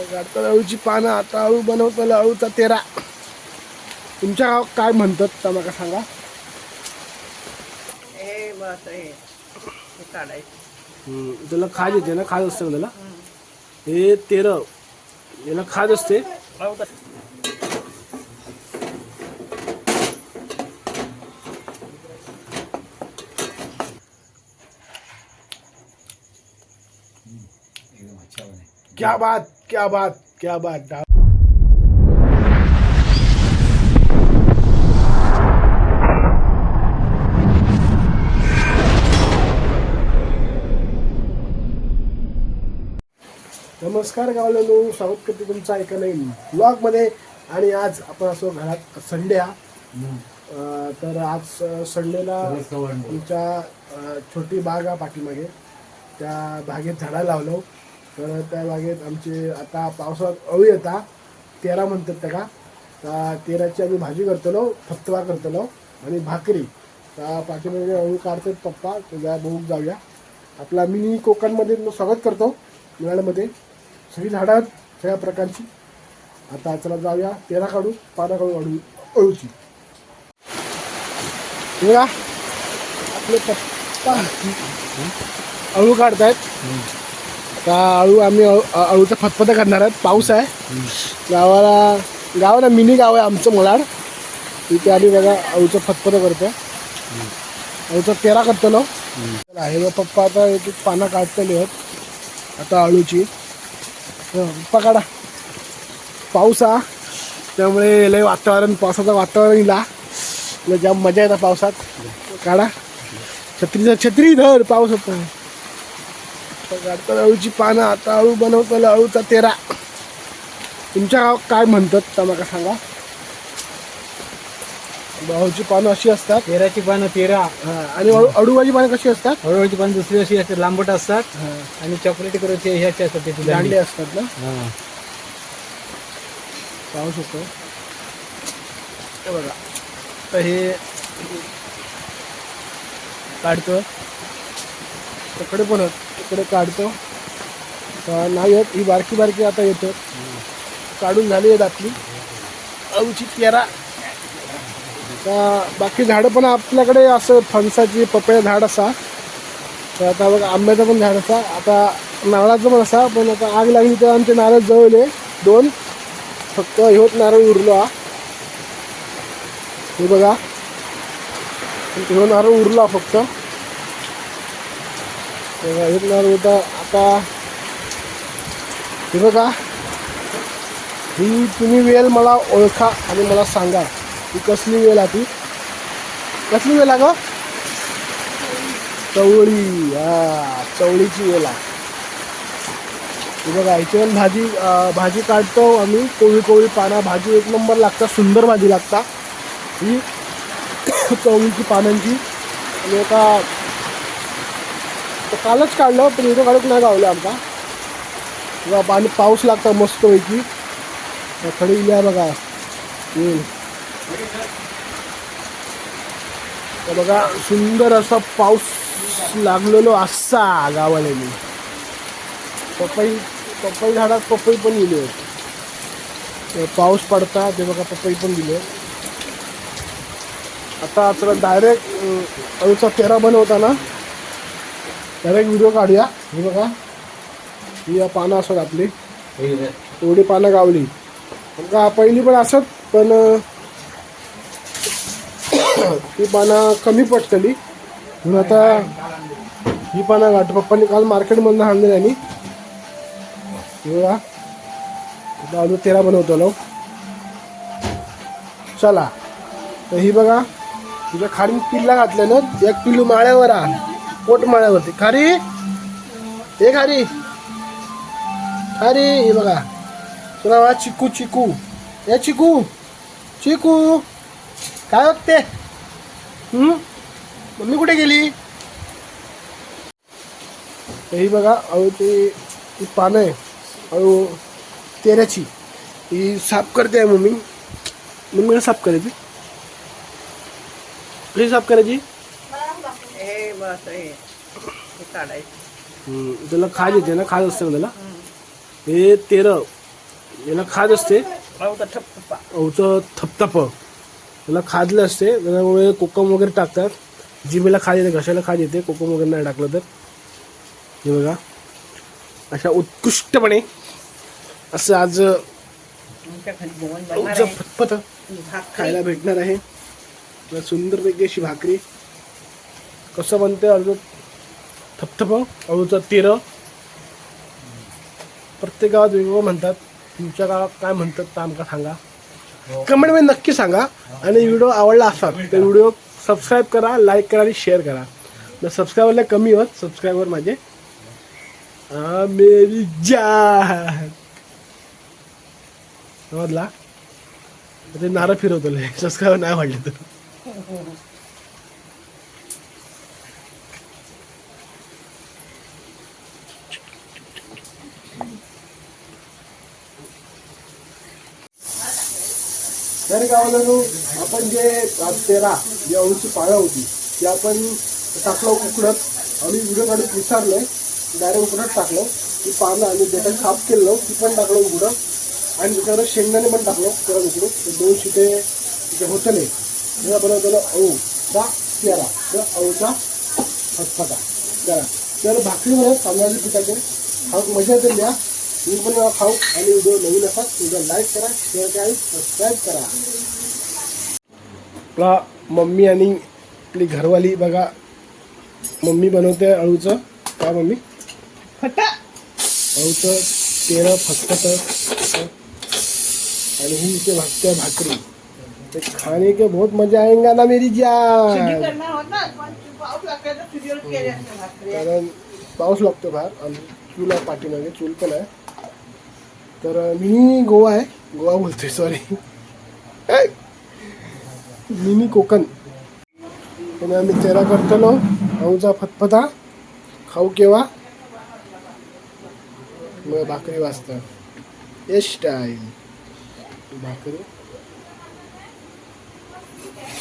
काढतात अळूची पानं आता अळू बनवताना अळूचा तेरा. तुमच्या गावात काय म्हणतात तर मला सांगा? त्याला खाज येते ना खाज असते त्याला? हे तेरं. याला खाज असते. क्या बात. क्या बात क्या बात नमस्कार गावलेलो स्वागत करते तुमचा एका नवीन ब्लॉगमध्ये आणि आज आपण असो घरात संडे हा तर आज संडेला आमच्या अं, छोटी बाग आहे पाठीमागे त्या बागेत झाडं लावलो. तर त्या बागेत आमचे आता पावसाळ्यात अळू येता तेरा म्हणतात त्या का तेराची आम्ही भाजी करतलो फत्तवा करतलो आणि भाकरी. त्या पाठीमागे अळू काढतात पप्पा तुझ्या बघू जाऊया. आपला मिनी कोकणमध्ये स्वागत करतो उन्हाळ्यामध्ये. सगळी झाडं आहेत सगळ्या प्रकारची. आता चला जाऊया तेरा काढू पानं काढू अळू अळूची. आपले पप्पा अळू काढतायत. का अळू आम्ही अळू अळूचा फतफता करणार आहेत. पाऊस आहे. गावाला गावाला मिनी गाव आहे आमचं मलाड. तिथे आम्ही बघा अळूचं फतफतं करतो अळूचा पेरा करतलो. आहे पप्पा आता एक एक पानं काढतले आहेत. आता अळूची पप्पा काढा. पाऊस हा. त्यामुळे लय वातावरण पावसाचं वातावरण इला. जाम मजा येतात पावसात. काढा. छत्रीचा छत्री धर पाऊस होता काढतात अळूची पानं आता अळू बनवताना अळूचा तेरा. तुमच्या गावात काय म्हणतात मला सांगा. अळूची पानं अशी असतात. तेराची पानं तेरा. हा, आणि अळू अळूवाची पानं कशी असतात? हळूहळूची पानं दुसरी अशी असते लांबट असतात. हा, आणि चॉकलेटी कलरचे ह्याचे असतात त्याची दांडी. असतात ना? हा. पाहू शकतो. बघा. तर हे काढतो. तिकडे पण इकडे तिकडे काढतो नाही येत ही बारकी बारकी आता येतो. काढून झाली आहेत आपली. अळूची केरा आता बाकी झाडं पण आपल्याकडे असं फणसाची पपया झाड असा. तर आता बघा आंब्याचं पण झाड असा. आता नारळाचं पण असा पण आता आग लागली तर आमचे नारळ जवळले दोन. फक्त ह्योच नारळ उरलो. हा हे बघा. ह्यो नारळ उरला फक्त. हे एक होता आता. हे बघा. ही तुम्ही वेल मला ओळखा आणि मला सांगा ही कसली वेल आहे ती. कसली वेल आहे ग? चवळी. हा चवळीची वेल आहे. बघा ह्याच्यावर भाजी भाजी काढतो आम्ही. कोळी कोळी पाना भाजी एक नंबर लागतात सुंदर भाजी लागता. ही चवळीची पानांची. आणि आता तर कालच काढलं पण इथं काढून नाही गावलं आमचा. बघा पाणी पाऊस लागता मस्तपैकी खडी इल्या बघा. येईल तर बघा सुंदर असा पाऊस लागलेलो असा गावाला मी पपई पपई झाडात पपई पण गेले होते. पाऊस पडता ते बघा पपई पण दिले आता आता डायरेक्ट अळूचा पेरा बनवताना त्याला एक व्हिडिओ काढूया. हे बघा. ही या पानं असत आपली. एवढी पानं गावली. का पहिली पण असत पण ती पानं कमी पटकली. म्हणून आता ही पानं गाठ. पप्पांनी काल मार्केटमधनं आणलेली आणि हे बघा. अजून तेरा बनवतो लो चला. तर ही बघा. तुझ्या खाली पिल्ला घातल्या ना एक पिल्लू माळ्यावर आ पोट माळ्यावरती खारी? हे खारी। खारी हे बघा। तुला चिकू चिकू। हे चिकू। चिकू। काय बघते? हम्म? मम्मी कुठे गेली? ही बघा अळूची ही पानं आहे. अळू तेऱ्याची ही साफ़ करते आहे मम्मी. मम्मीला साफ़ करायची. कशी साफ़ करायची? हे बस हे हे काढायचं. हम्म, त्याला खाज येते ना खाज असते ना त्याला? हे तेरं याला खाज असते. ठप्पा. अवचं थपथप. याला खाजलं असते त्याच्यामुळे कोकम वगैरे टाकतात. जिभेला खाज येते घशाला खाज येते कोकम वगैरे नाही टाकलं तर. हे बघा. अशा उत्कृष्टपणे असं आज तुमच्या घरी जेवण बनणार अवचं आहे. फतफत भाकरी. खायला भेटणार आहे. सुंदरपैकी अशी भाकरी. कसं बनते अळूचं थपथप अळूचं तेरं. प्रत्येक गावात वेगवेगळं म्हणतात. तुमच्या गावात काय म्हणतात तर आमका सांगा. कमेंटमध्ये नक्की सांगा. आणि व्हिडिओ आवडला असाल तर व्हिडिओ सबस्क्राईब करा लाईक करा आणि शेअर करा. जर सबस्क्रायबरला कमी होत सबस्क्रायबर माझे. आ, मेरी जान. समजला? ते नारळ फिरवतले सबस्क्राईबर नाही वाढले तर. तर गावाला आपण जे आज तेरा जी अळूची पाळं होती ती आपण टाकलं उकडत. आम्ही व्हिडिओ काढून विचारलं डायरेक्ट उकडत टाकलं. ती पानं आणि बेटा साफ केलं ती पण टाकलं उघडत आणि त्याच्यावर शेंगदाणे पण टाकलं परत उकडून ते दोन शिटे जे होतले त्याला बनवलेलं अळूचा तेरा तर अळूचा हस्तका करा तर भाकरी म्हणत तांदळाच्या पिकाचे हा मजा येते द्या तुम्ही पण खाऊ आणि व्हिडिओ नवीन असाल व्हिडिओ लाईक करा शेअर करा आणि सबस्क्राईब करा. आपला मम्मी आणि आपली घरवाली बघा मम्मी बनवते अळूचं. काय मम्मी? फटा अळूचं तेरं. फटफट आणि ही इथे भाकते भाकरी. ते खाने के बहुत मजा आएगा ना मेरी जान. कारण पाऊस लागतो बाहेर आणि चूल आहे पाठीमागे चूल पण आहे. तर मिनी गोवा आहे. गोवा बोलतोय सॉरी मिनी कोकण. पण आम्ही तेरा करतलो. भाऊचा फतफता. खाऊ केव्हा मग भाकरी वाजता. ए स्टाईल भाकरी.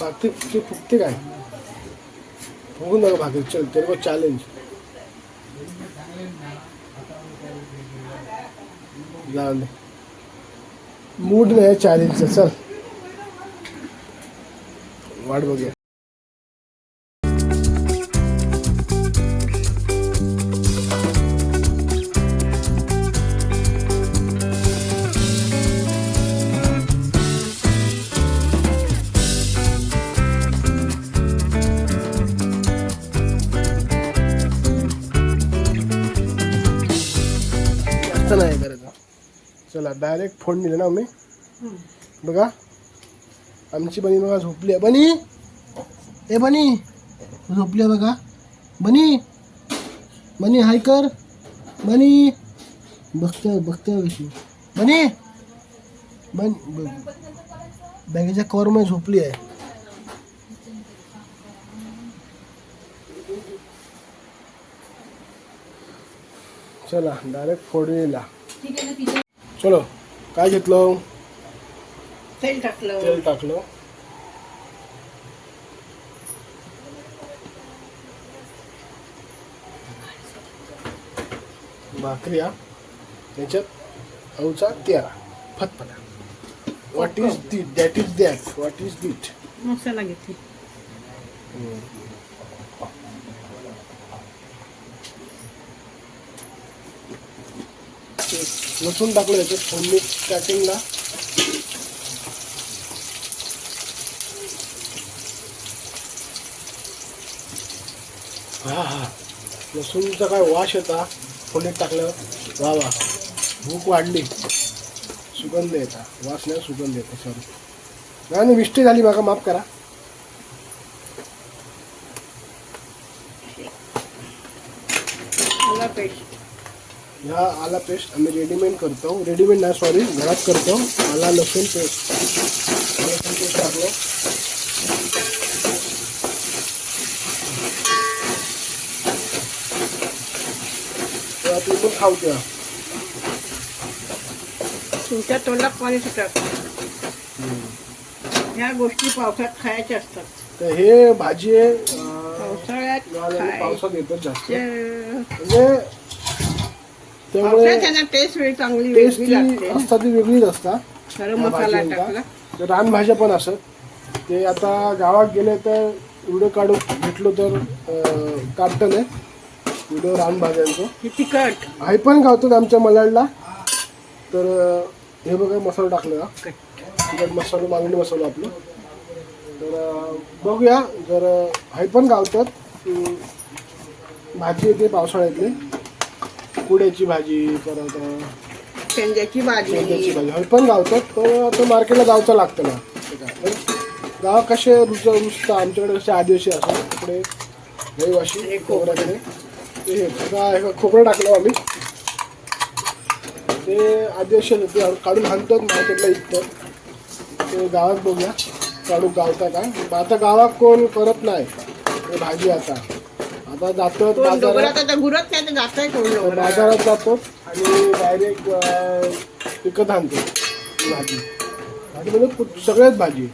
भाकरी ते फुगते काय? फुगून नका भाकरी. चल तेरे को चॅलेंज जाऊन दे मूड नाही चॅलेंजचं चल. वाट बघूया. चला डायरेक्ट फोन दिले ना आम्ही. बघा. आमची बनी बघा झोपली आहे. बनी! ए बनी! झोपली आहे बघा. बनी! बनी हाय कर. बनी! बघते बघते कशी बनी! बन बॅगेच्या कवरमध्ये झोपली आहे. चला डायरेक्ट फोडणीला चलो काय घेतलं? तेल टाकलं. तेल टाकलं. भाकरी हा. त्याच्यात अवचा तेरा फतफटा. What is this that is that what is this मसाला घेतली. लसूण टाकलं याच्यात. फोडणी स्टार्टिंगला हा हा. लसूणचा काय वास येता? फोडणीत टाकल्यावर. वा वा. भूक वाढली. सुगंध येता. वास नाही सुगंध येतो. सॉरी नाही मिस्टेक झाली माका माफ करा. पेस्ट ह्या आला पेस्ट आम्ही रेडीमेड करतो. रेडीमेड नाही सॉरी घरात करतो. आला लसूण पेस्ट. लसूण पेस्ट टाकलं ती पण खाऊ द्या तुमच्या तोंडात पाणी सुटत. ह्या गोष्टी पावसात खायच्या असतात. तर हे भाजी आहे अं, पावसाळ्यात पावसात येतात जास्त. म्हणजे त्यामुळे त्यांना टेस्ट वेळ चांगली वेगळी टेस्ट लागते. असतात ती वेगळीच असतात. गरम मसाला. टाकला. तर रानभाज्या पण असत ते आता गावात गेले तर व्हिडिओ काढू भेटलो तर काढतं नाही व्हिडिओ रानभाज्यांचं ही तिखट. आई पण खावतात आमच्या मलाडला तर अं, हे बघा मसाला टाकलेला तिखट मसाला मागणी मसाला आपलं. तर अं, बघूया. जर हाय पण गावतात अं, भाजी येते पावसाळ्यातली. कुड्याची भाजी परत शेंग्याची भाजी. भाजी. हवी पण गावतात पण आता मार्केटला जायचं लागतं ना. ते काय. पण गाव कसे रुच रुचता आमच्याकडे कसे आदिवासी असतात तिकडे रहिवाशी खोबऱ्याकडे. ते हे हे खोबरं टाकलं आम्ही. ते आदिवासी होते ते काढून आणतात मार्केटला विकतात ते गावात बघूया काढून गावता का आता गावात कोण करत नाही ते भाजी आता. आता कोण? बाजारात. आता घुरत नाही तर जात आहे कोण डोंगरात बाजारात जातो आणि डायरेक्ट विकत आणतो भाजी. भाजी म्हणजे कु- सगळ्याच भाजी.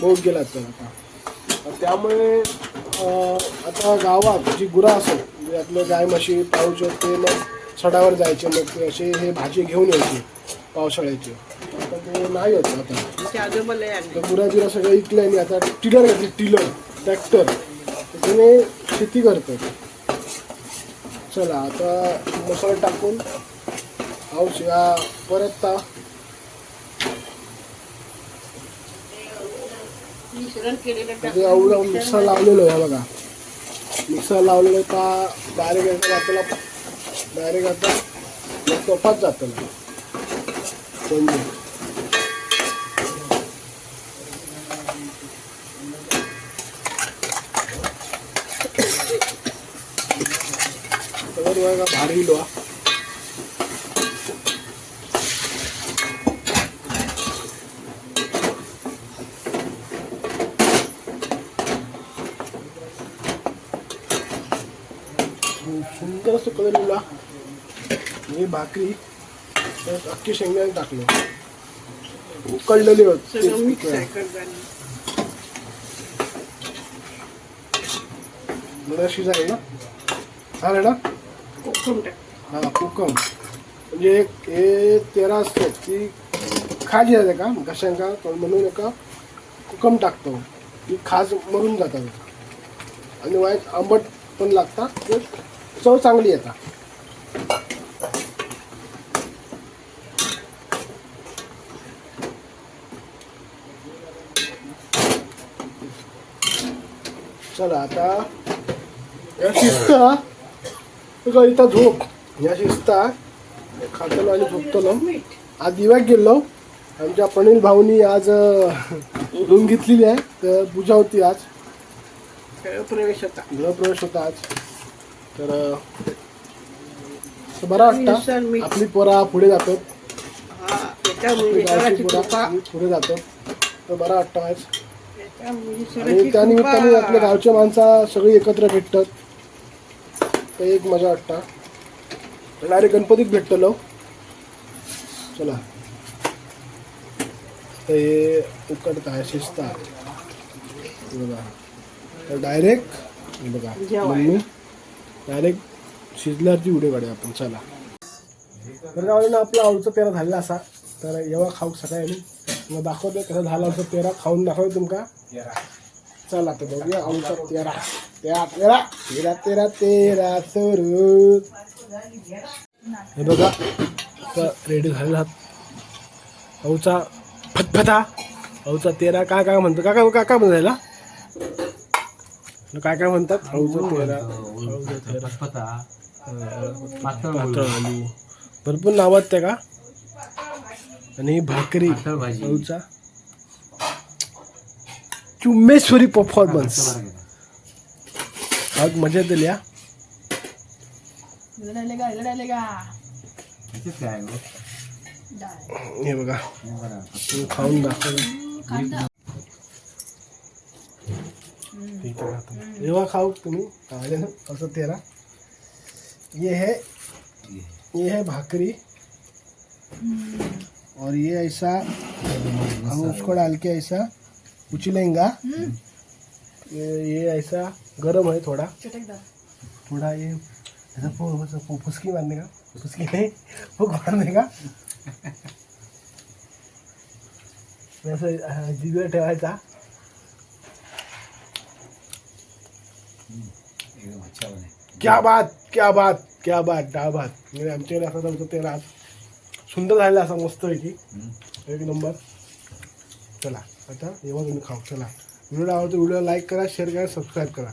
बहुत गेलात तर आता. त्यामुळे अं, आता गावात जी गुरं असत म्हणजे आपलं गाय म्हशी पाऊस ते मग सडावर जायचे मग ते असे हे भाजी घेऊन यायचे पावसाळ्याचे. आता ते नाही होत आता. आमच्या आजोबाला आणले. तर गुरा बिरा सगळं इकलं आणि आता टिलर घेतली टिलर ट्रॅक्टर त्याने शेती करतात चला आता मसाला टाकून या परत ता म्हणजे एवढं मिक्सर लावलेलं आहे बघा. मिक्सर लावलेलं का डायरेक्ट आपल्याला डायरेक्ट आता तोफात जातं म्हणजे कलर लिहिला हे भाकरी अख्खी शेंगदाणे टाकले. उकळलेले आहे होते शिजाय ना? चालेल ना? कोकम. हा कोकम. म्हणजे एक हे तेरा असते ती खाज येते का? घशांका म्हणून एका कोकम टाकतो. ती खाज मरून जातात. आणि वाईट आंबट पण लागतात. चव चांगली येतात चला आता. या शिस्ता. इथं झोप या शिस्ता. खातलो आणि झोपतलो. आज दिव्याक गेलो. आमच्या पनील भाऊनी आज रूम घेतलेली आहे. तर पूजा होती आज. सगळं प्रवेश होता. गृहप्रवेश होता आज. तर बरं वाटतं. आपली पोरा पुढे हा कृपा पुढे जातात. तर बरं वाटतं आज. त्याच्या आणि मिसळाची त्या निमित्ताने कृपा. आपल्या गावच्या माणसा सगळी एकत्र भेटतात. तर एक मजा वाटतं. डायरेक्ट गणपतीत भेटतलो. चला. हे उकडत आहे शिजता हे बघा. तर डायरेक्ट बघा. डायरेक्ट शिजल्यावरती उडी काढूया आपण चला. तर गावाला ना आपला आवडचा पेरा झालेला असा. तर एव्हा खाऊ सकाळी मग दाखवतो कसं झाला असं पेरा. खाऊन दाखवतो तुमका. चला तर बघूया आमचा तेरा तेरा तेरा तेरा तेरा तेरा सुरू. हे बघा रेडी झालेला औचा फतफता. औचा तेरा काय काय म्हणतो? काका काका काय म्हणतो काय काय म्हणतात? तेरा. तेरा. पातळ आलू. भरपूर नाव आहेत त्या का? आणि भाकरी. औचा चुम्मेश्वरी परफॉर्मन्स आज मजा दिली हा हे बघा. खाऊन दाखव ठीक है आता. जेव्हा खाऊ तुम्ही खा लेना असं तेरा. ये है ये है भाकरी. और ये ऐसा हम उसको डाल के ऐसा उचलेंगा ये ये ऐसा गरम है थोड़ा. थोड़ा ये ऐसा फुसकी मारने का. फुसकी नाही वो मारने का. असं अं, ठेवायचा. एकदम अच्छा बने क्या बात क्या बात क्या बात. डाळ भात म्हणजे आमच्याकडे असं होतं ते रात सुंदर झालेला असा मस्त पैकी एक नंबर. चला आता येवा तुम्ही खाऊ. चला. व्हिडिओ आवडतो व्हिडिओ लाईक करा शेअर करा सबस्क्राईब करा.